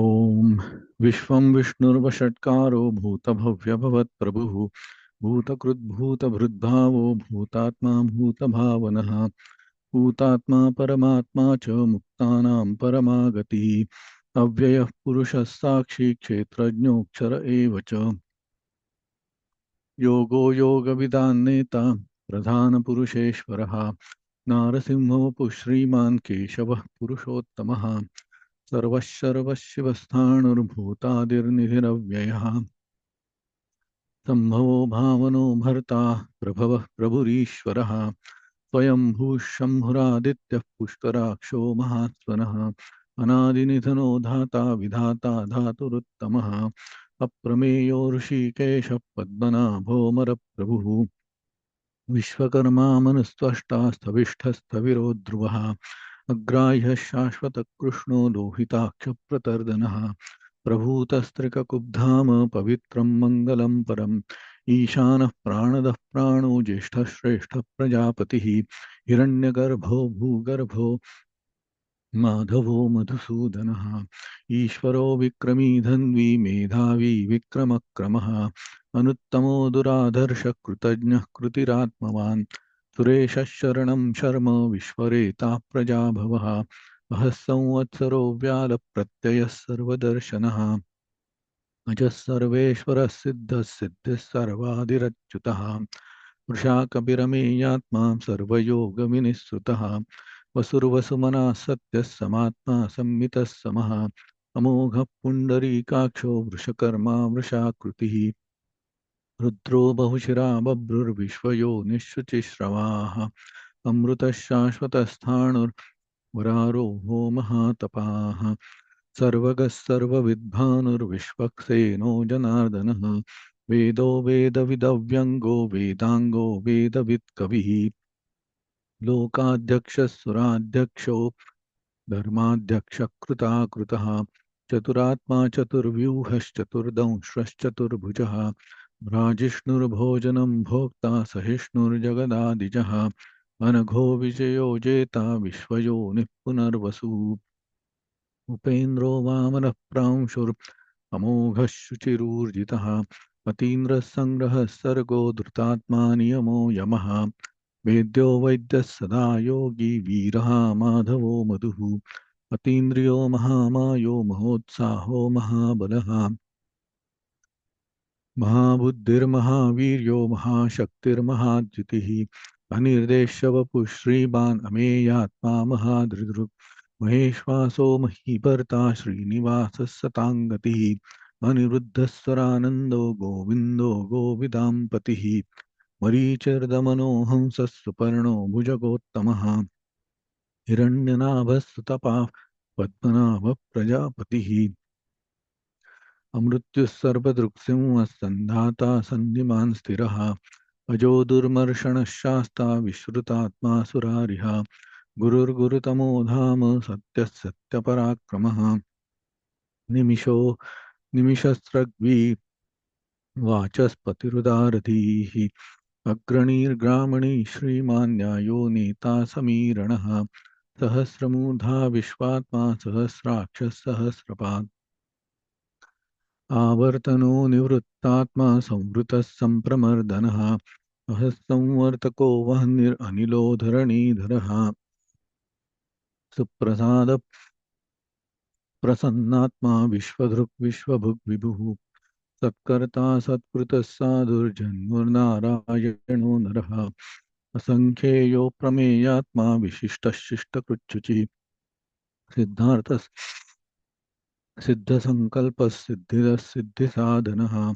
ॐ विश्वं विष्णुर्वषट्कारो भूतभव्यभवत्प्रभुः भूतकृद्भूतभृद्भावो भूतात्मा भूतभावनः भूतात्मा परमात्मा च मुक्तानां परमागतिः अव्ययः पुरुषः साक्षी क्षेत्रज्ञोऽक्षर एव च। योगो योगविदान्नेता प्रधानपुरुषेश्वरः नारसिंहोऽपु श्रीमान् केशवः पुरुषोत्तमः सर्वशर्वशिवस्थाणुर्भूतादिर्निधिरव्ययः सम्भवो भावनो भर्ता प्रभवः प्रभुरीश्वरः। स्वयंभूः शम्भुरादित्यः पुष्कराक्षो महात्वनः अनादिनिधनो धाता विधाता धातुरुत्तमः। अप्रमेयो ऋषिकेशः पद्मनाभोमरप्रभुः विश्वकर्मा मनुस्त्वष्टा स्थविष्ठस्थविरो ध्रुवः अग्राह्यः शाश्वतकृष्णो लोहिताक्षप्रतर्दनः प्रभूतस्त्रिककुब्धाम पवित्रं मङ्गलं परम्। ईशानः प्राणदः प्राणो ज्येष्ठः श्रेष्ठः प्रजापतिः। हिरण्यगर्भो भूगर्भो माधवो मधुसूदनः। ईश्वरो विक्रमी धन्वी मेधावी विक्रमक्रमः। अनुत्तमो दुराधर्षः कृतज्ञः कृतिरात्मवान्। सुरेशः शरणं शर्म विश्वरेता प्रजाभवः। अहः संवत्सरो व्यालप्रत्ययः सर्वदर्शनः। अजः सर्वेश्वरः सिद्धः सिद्धिः सर्वादिरच्युतः वृषाकपिरमेयात्मा सर्वयोगविनिःसृतः। वसुर्वसुमनः सत्यः समात्मा संमितः समः। अमोघः पुण्डरीकाक्षो वृषकर्मा वृषाकृतिः। रुद्रो बहुशिरा बभ्रुर्विश्वयो निःशुचिश्रवाः अमृतः शाश्वतस्थाणुर्वरारोहो महातपाः। सर्वगः सर्वविद्भानुर्विश्वक्सेनो जनार्दनः। वेदो वेदविदव्यङ्गो वेदाङ्गो वेदवित्कविः। लोकाध्यक्षः सुराध्यक्षो धर्माध्यक्षकृताकृतः। चतुरात्मा चतुर्व्यूहश्चतुर्दंश्रश्चतुर्भुजः भ्राजिष्णुर्भोजनं भोक्ता सहिष्णुर्जगदादिजः अनघो विजयो जेता विश्वयोनिः पुनर्वसु उपेन्द्रो वामनः प्रांशुरमोघः शुचिरूर्जितः अतीन्द्रः सङ्ग्रहः सर्गो धृतात्मा नियमो यमः। वेद्यो वैद्यः सदा योगी वीरः माधवो मधुः अतीन्द्रियो महामायो महोत्साहो महाबलः। महाबुद्धिर्महावीर्यो महाशक्तिर्महाद्युतिः। अनिर्देश्यवपुः श्रीमान् अमेयात्मा महाधृदृक् महेश्वासो महीभर्ता श्रीनिवासः सताङ्गतिः अनिरुद्धस्वरानन्दो गोविन्दो गोविदाम्पतिः। मरीचिर्दमनो हंसः सुपर्णो भुजगोत्तमः पद्मनाभः प्रजापतिः अमृत्युः सर्वदृक्सिंहः सन्धाता सन्निमान् स्थिरः। अजो दुर्मर्षणः शास्ता विश्रुतात्मा सुरारिः गुरुर्गुरुतमो धाम सत्यः सत्यपराक्रमः निमिषो निमिषस्रग्वी वाचस्पतिरुदारधीः। अग्रणीर्ग्रामणी श्रीमान् न्यायो नेता समीरणः सहस्रमूर्धा विश्वात्मा सहस्राक्षः सहस्रपात् आवर्तनो निवृत्तात्मा संवृतः सम्प्रमर्दनः अहः संवर्तको वह्निरनिलो धरणीधरः। सुप्रसाद प्रसन्नात्मा विश्वधृक् विश्वभुग् विभुः। सत्कर्ता सत्कृतः साधुर्जन्मुर्नारायणो नरः। असङ्ख्येयो प्रमेयात्मा विशिष्टः शिष्टकृच्छुचिः सिद्धार्थः सिद्धसङ्कल्पः सिद्धिदः सिद्धिसाधनः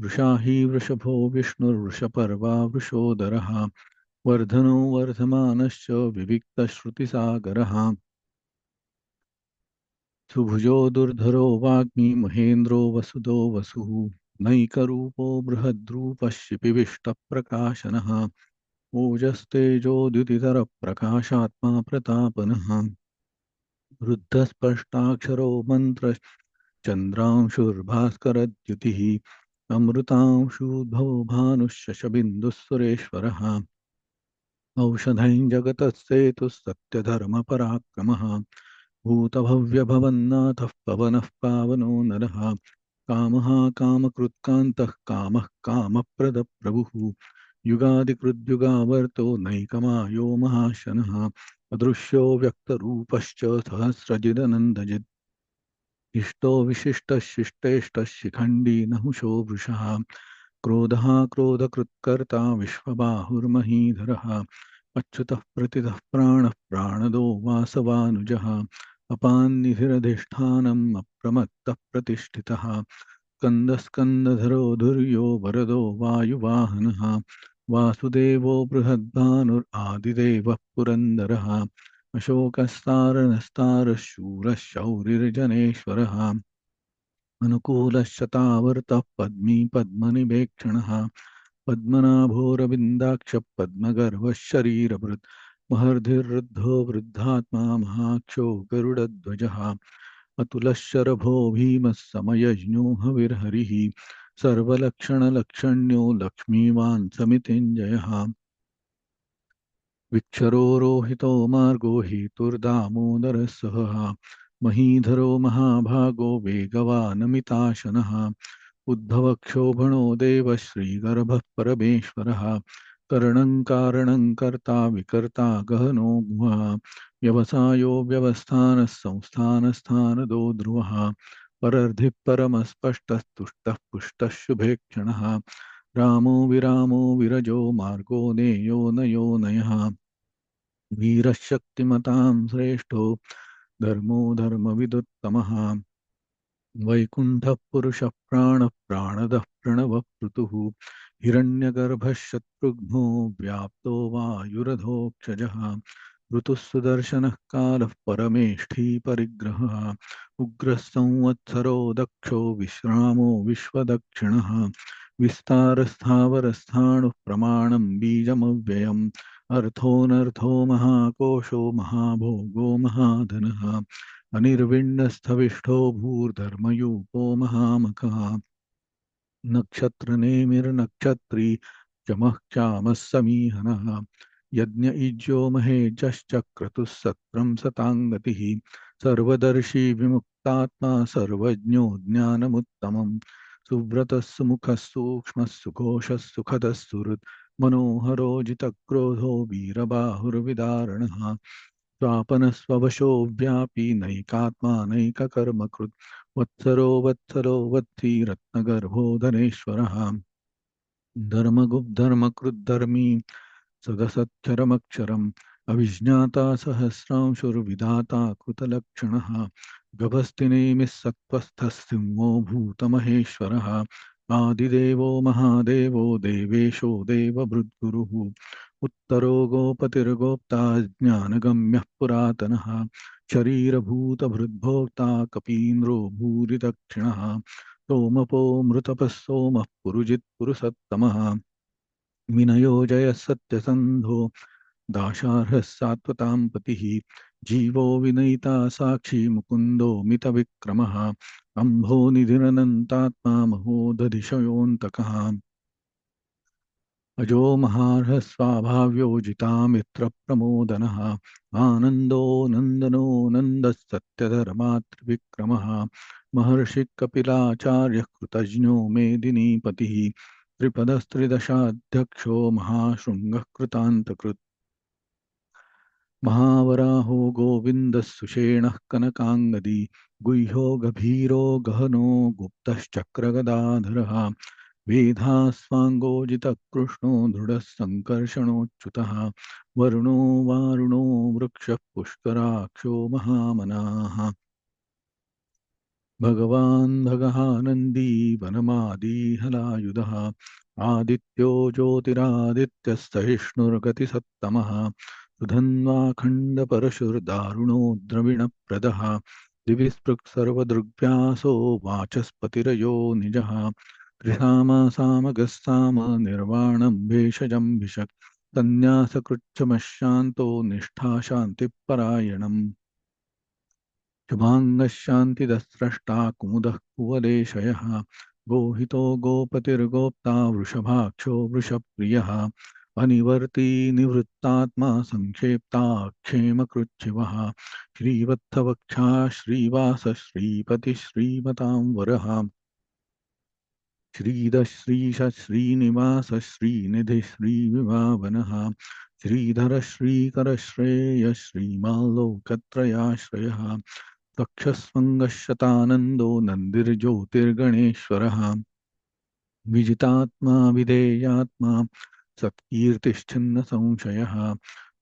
वृषा हि वृषभो विष्णुर्वृषपर्वा वृषोदरः। वर्धनो वर्धमानश्च विविक्तश्रुतिसागरः। सुभुजो दुर्धरो वाग्मी महेन्द्रो वसुदो वसुः। नैकरूपो बृहद्रूपः शिपिविष्टप्रकाशनः ओजस्तेजोद्युतितरप्रकाशात्मा प्रतापनः वृद्धस्पष्टाक्षरो मन्त्रश्चन्द्रांशुर्भास्करद्युतिः अमृतांशुद्भवो भानुः सुरेश्वरः औषधैः जगतः सेतुः सत्यधर्मपराक्रमः। भूतभव्यभवन्नाथः पवनः पावनो नरः। कामः कामकृत्कान्तः कामः कामप्रदप्रभुः। युगादिकृद्युगावर्तो नैकमायो महाशनः। अदृश्यो व्यक्तरूपश्च सहस्रजिदनन्दजित् इष्टो विशिष्टः शिष्टेष्टः शिखण्डी नहुषो वृषः। क्रोधः क्रोधकृत्कर्ता विश्वबाहुर्महीधरः। अच्युतः प्रतितः प्राणः प्राणदो वासवानुजः। अपान्निधिरधिष्ठानम् अप्रमत्तः प्रतिष्ठितः। स्कन्दस्कन्दधरो धुर्यो वरदो वायुवाहनः। वासुदेवो बृहद्भानुरादिदेवः पुरन्दरः अशोकस्तारणस्तारः शूरः शौरिर्जनेश्वरः पद्मी पद्मनिवेक्षणः पद्मनाभोरविन्दाक्ष शरीरभृत् महर्धिर्वृद्धो वृद्धात्मा महाक्षो गरुडध्वजः, अतुलः शरभो भीमः समयज्ञो हविर्हरिः सर्वलक्षणलक्षण्यो लक्ष्मीवान् समितिञ्जयः विक्षरो रोहितो मार्गो हेतुर्दामोदरः महीधरो महाभागो वेगवानमिताशनः उद्भवक्षोभणो देवः श्रीगर्भः परमेश्वरः करणं कारणं कर्ता विकर्ता गहनो गुहा व्यवसायो व्यवस्थानः संस्थानस्थानदो ध्रुवः परर्धिः पुष्टः शुभेक्षणः रामो विरामो विरजो मार्गो नयो नयः वीरः शक्तिमतां श्रेष्ठो धर्मो धर्मविदुत्तमः। वैकुण्ठः पुरुषः प्राणः प्राणदः प्रणवः पृतुः हिरण्यगर्भः शत्रुघ्नो व्याप्तो वायुरधोक्षजः। ऋतुः सुदर्शनः कालः परमेष्ठी परिग्रहः। उग्रः संवत्सरो दक्षो विश्रामो विश्वदक्षिणः। विस्तारस्थावरस्थाणुः प्रमाणं बीजमव्ययम्। अर्थोऽनर्थो महाकोशो महाभोगो महाधनः। अनिर्विण्णस्थविष्ठो भूर्धर्मयूपो महामखः। नक्षत्रनेमिर्नक्षत्री चमः क्षामः समीहनः। यज्ञ इज्यो महेजश्चक्रतुः सत्रं सताङ्गतिः। सर्वदर्शी विमुक्तात्मा, सर्वज्ञो ज्ञानमुत्तमम्। सुव्रतः सुमुखः सूक्ष्मः, सुघोषः, सुखदः सुहृत्। मनोहरो जितक्रोधो वीरबाहुर्विदारणः। स्वापनस्ववशो व्यापी नैकात्मा, नैककर्मकृत्। वत्सरो वत्सरो वत्सी रत्नगर्भो धनेश्वरः धर्मगुब्धर्मकृद्धर्मी सदसच्चरमक्षरम् अविज्ञाता सहस्रांशुर्विधाता कृतलक्षणः। गभस्तिनेमिः सत्त्वस्थः सिंहो भूतमहेश्वरः। आदिदेवो महादेवो देवेशो देवभृद्गुरुः। उत्तरो गोपतिर्गोप्ता ज्ञानगम्यः पुरातनः। शरीरभूतभृद्भोक्ता कपीन्द्रो भूरिदक्षिणः। सोमपो मृतपः सोमः पुरुजित्पुरुषत्तमः विनयो जयः सत्यसन्धो दाशार्हः सात्वतां पतिः जीवो विनयिता साक्षी मुकुन्दो मितविक्रमः अम्भो निधिरनन्तात्मा महोदधिशयोऽन्तकः। अजो महार्हः स्वाभाव्यो जितामित्रप्रमोदनः आनन्दो नन्दनो नन्दः सत्यधर्मात्रिविक्रमः महर्षिः कपिलाचार्यः कृतज्ञो मेदिनीपतिः। त्रिपदस्त्रिदशाध्यक्षो महाशृङ्गः महावराहो गोविन्दः सुषेणः कनकाङ्गदी, गुह्यो गभीरो गहनो गुप्तश्चक्रगदाधरः वेधास्वाङ्गोजितकृष्णो दृढः सङ्कर्षणोच्युतः, वरुणो वारुणो वृक्षः पुष्कराक्षो महामनाः। भगवान् भगहानन्दी वनमादिहलायुधः आदित्यो ज्योतिरादित्यस्तहिष्णुर्गतिसत्तमः सुधन्वाखण्डपरशुर्दारुणो द्रविणप्रदः दिवि स्पृक्सर्वदृग्व्यासो वाचस्पतिरयो निजः त्रिसामासामगस्साम निर्वाणं भेषजं भिषक् सन्न्यासकृच्छमशान्तो निष्ठा शान्तिपरायणम्। शुभाङ्गशान्तिदस्रष्टा कुमुदः कुवलेशयः। गोहितो गोपतिर्गोप्ता वृषभाक्षो वृषप्रियः। अनिवर्ती निवृत्तात्मा संक्षेप्ताक्षेमकृच्छिवः श्रीवत्सवक्षा श्रीवास श्रीपति श्रीमतां वरः श्रीदश्रीश श्रीनिवास श्रीनिधि श्रीविभावनः श्रीधर श्रीकर श्रेय श्रीमाल्लोकत्रयाश्रयः तक्षस्वङ्गशतानन्दो नन्दिर्ज्योतिर्गणेश्वरः। विजितात्मा, विधेयात्मा सत्कीर्तिश्चिन्न संशयः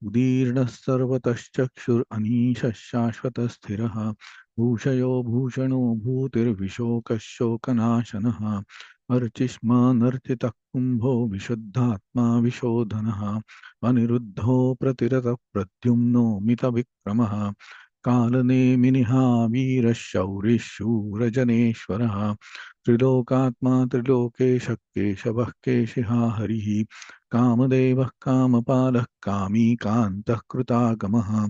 उदीर्णः सर्वतश्चक्षुरनीशः शाश्वतस्थिरः भूषयो भूषणो भूतिर्विशोकः शोकनाशनः अर्चिष्मानर्चितः कुम्भो विशुद्धात्मा विशोधनः। अनिरुद्धो प्रतिरतः प्रद्युम्नो मितविक्रमः। कालनेमिनिहा वीरः शौरिः शूरजनेश्वरः त्रिलोकात्मा त्रिलोकेश केशवः केशिहा हरिः। कामदेवः कामपालः कामी कान्तः कृतागमः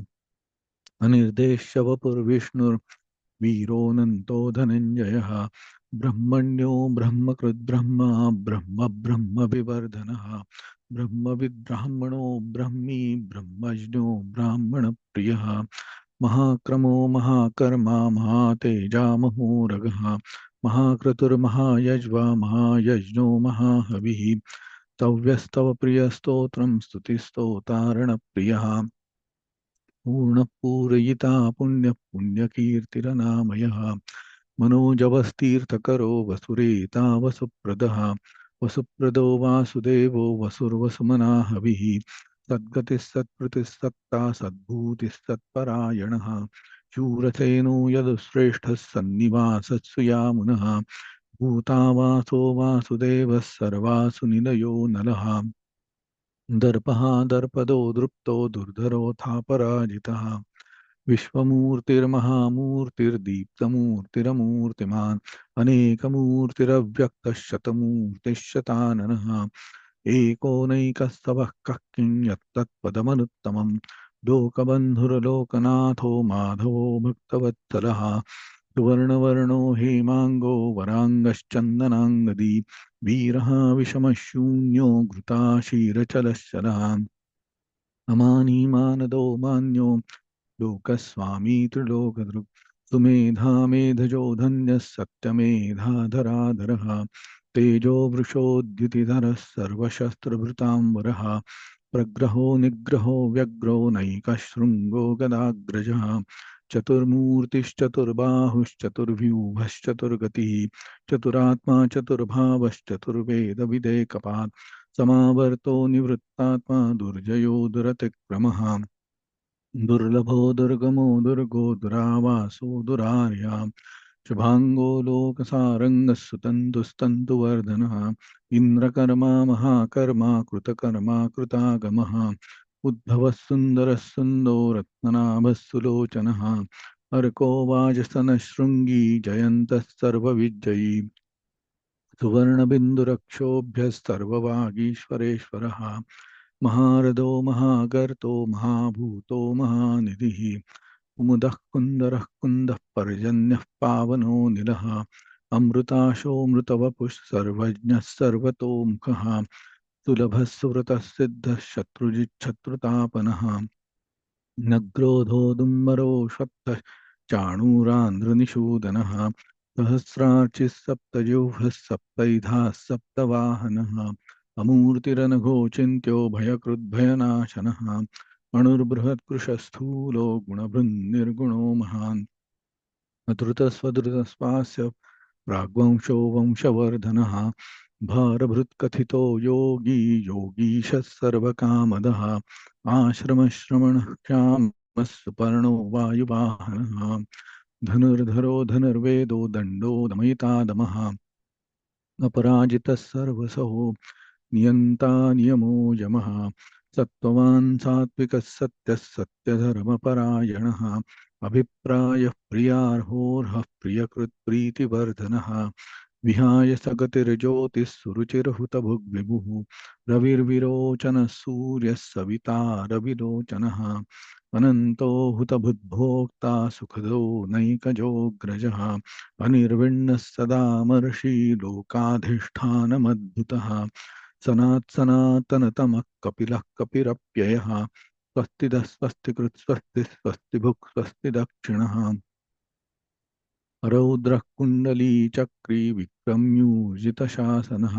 अनिर्देश्यवपुर्विष्णुर्वीरोऽनन्तो धनञ्जयः। ब्रह्मण्यो ब्रह्मकृद्ब्रह्मा ब्रह्म ब्रह्मविवर्धनः। ब्रह्मविद्ब्राह्मणो ब्रह्मी ब्रह्मज्ञो ब्राह्मणप्रियः। महाक्रमो महाकर्मा महातेजामहोरगः महाक्रतुर्महायज्वा महायज्ञो महाहविः। तव्यस्तव प्रियस्तोत्रं स्तुतिस्तोतारणप्रियः। पूर्णपूरयिता पुण्यः पुण्यकीर्तिरनामयः मनोजवस्तीर्थकरो वसुरेता वसुप्रदः। वसुप्रदो वासुदेवो वसुर्वसुमना हविः सद्गतिस्सत्कृतिस्सत्ता सद्भूतिस्सत्परायणः शूरसेनो यदुश्रेष्ठः सन्निवासत्सुयामुनः भूतावासो वासुदेवः सर्वासु निलयो नलः। दर्पः दर्पदो दृप्तो दुर्धरोऽथापराजितः विश्वमूर्तिर्महामूर्तिर्दीप्तमूर्तिरमूर्तिमान्। अनेकमूर्तिरव्यक्तः शतमूर्तिः एको नैकस्तवः कः किं यत्तत्पदमनुत्तमम् लोकबन्धुर्लोकनाथो माधवो भक्तवत्सलः। सुवर्णवर्णो हेमाङ्गो वराङ्गश्चन्दनाङ्गदी। वीरः विषमशून्यो घृताशीरचलश्चलः। अमानी मानदो मान्यो लोकस्वामी त्रिलोकदृक्। सुमेधा मेधजो धन्यः सत्यमेधाधराधरः। तेजो वृषोद्युतिधरः सर्वशस्त्रभृताम्बरः प्रग्रहो निग्रहो व्यग्रो नैकशृङ्गो गदाग्रजः चतुर्मूर्तिश्चतुर्बाहुश्चतुर्व्यूहश्चतुर्गतिः चतुरात्मा चतुर्भावश्चतुर्वेदविदेकपात् समावर्तो निवृत्तात्मा दुर्जयो दुरतिक्रमः दुर्लभो दुर्गमो दुर्गो दुरावासो दुरार्या शुभाङ्गो लोकसारङ्गः सुतन्तुस्तन्तुवर्धनः इन्द्रकर्मा महाकर्मा कृतकर्मा कृतागमः उद्भवः सुन्दरः सुन्दो रत्ननाभः सुलोचनः अर्को वाजस्तनः शृङ्गी जयन्तः सर्वविजयी सुवर्णबिन्दुरक्षोभ्यः महारथो महागर्तो महाभूतो महानिधिः कुमुदः कुन्दरः कुन्दः पर्जन्यः पावनो निलः अमृताशोऽमृतवपुः सर्वज्ञः सर्वतोमुखः सुलभः सुव्रतः सिद्धः शत्रुजिच्छत्रुतापनः न दुम्मरो शक्तः चाणूरान्ध्रनिषूदनः सहस्रार्चिः सप्तजिह्वः सप्तैधाः सप्तवाहनः। अमूर्तिरनघोचिन्त्यो भयकृद्भयनाशनः। अणुर्बृहत्कृशस्थूलो गुणभृन्निर्गुणो महान्। अधृतस्वधृतस्वास्य प्राग्वंशो वंशवर्धनः भारभृत्कथितो योगी योगीशः सर्वकामदः। आश्रमश्रमणः श्यामः सुपर्णो वायुवाहनः। धनुर्धरो धनुर्वेदो दण्डो दमयिता दमः अपराजितः सर्वसहो नियन्ता नियमो यमः। सत्त्ववान् सात्विकः सत्यः सत्यधर्मपरायणः। अभिप्रायः प्रियार्होर्हः प्रियकृत्प्रीतिवर्धनः। विहाय सगतिर्ज्योतिः सुरुचिर्हुतभुग्विभुः रविर्विरोचनः सूर्यः सविता रविलोचनः। अनन्तो हुतभुद्भोक्ता सुखदो नैकजोऽग्रजः अनिर्विण्णः सदामर्षि लोकाधिष्ठानमद्भुतः। सनात् सनातनतमः कपिलः कपिरप्ययः स्वस्तिदः स्वस्तिकृत्, स्वस्ति स्वस्ति दक्षिणः रौद्रः कुण्डलीचक्री विक्रम्यूर्जितशासनः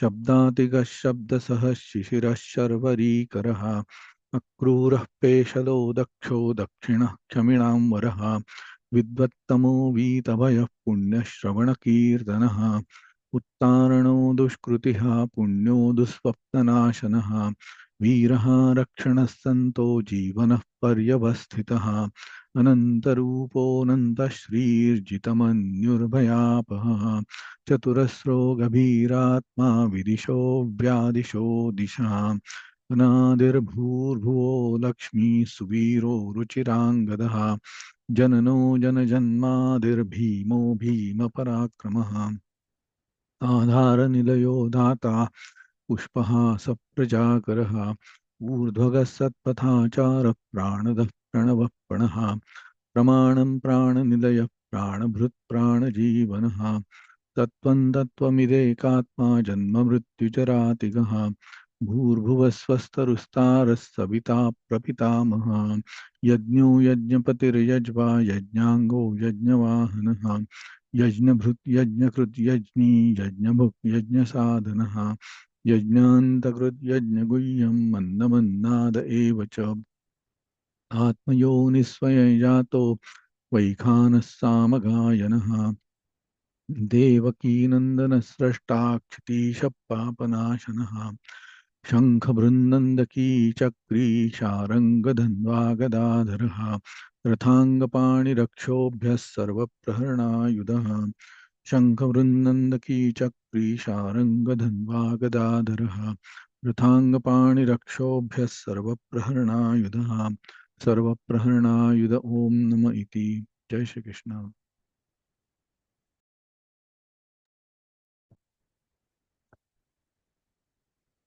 शब्दातिगः शब्दसः शिशिरः शर्वरीकरः अक्रूरः पेशलो दक्षो दक्षिणः क्षमिणां वरः विद्वत्तमो वीतभयः पुण्यश्रवणकीर्तनः। उत्तारणो दुष्कृतिः, पुण्यो दुःस्वप्ननाशनः, वीरः रक्षणः सन्तो जीवनः पर्यवस्थितः अनन्तरूपोऽनन्तश्रीर्जितमन्युर्भयापहः चतुरस्रो गभीरात्मा विदिशो व्यादिशो दिशा, अनादिर्भूर्भुवो लक्ष्मी सुवीरो रुचिराङ्गदः, जननो जनजन्मादिर्भीमो भीमपराक्रमः। आधारनिलयो दाता पुष्पः सप्रजाकरः ऊर्ध्वगः सत्पथाचारः प्राणदः प्रणवः प्रणः प्रमाणं प्राणनिलयः प्राणभृत् प्राणजीवनः तत्त्वं तत्त्वमिदेकात्मा जन्ममृत्युचरातिगः भूर्भुवस्वस्तरुस्तारः सविता प्रपितामहः, यज्ञो यज्ञपतिर्यज्वा यज्ञाङ्गो यज्ञवाहनः यज्ञभृत्, यज्ञकृत्, यज्ञी, यज्ञभुक्, यज्ञसाधनः, यज्ञान्तकृत्, यज्ञगुह्यं, मन्दमन्नाद एव च। आत्मयोनिस्वयं जातो वैखानः सामगायनः। देवकीनन्दनस्रष्टा क्षितीशपापनाशनः शङ्खबृन्दन्दकी चक्री शारङ्गधन्वा रथाङ्गपाणिरक्षोभ्यः सर्वप्रहरणायुधः शङ्खवृन्दन्दकी चक्री शारङ्गधन्वा गदाधरः रथाङ्गपाणिरक्षोभ्यः सर्वप्रहरणायुधः नम इति। जय श्री कृष्ण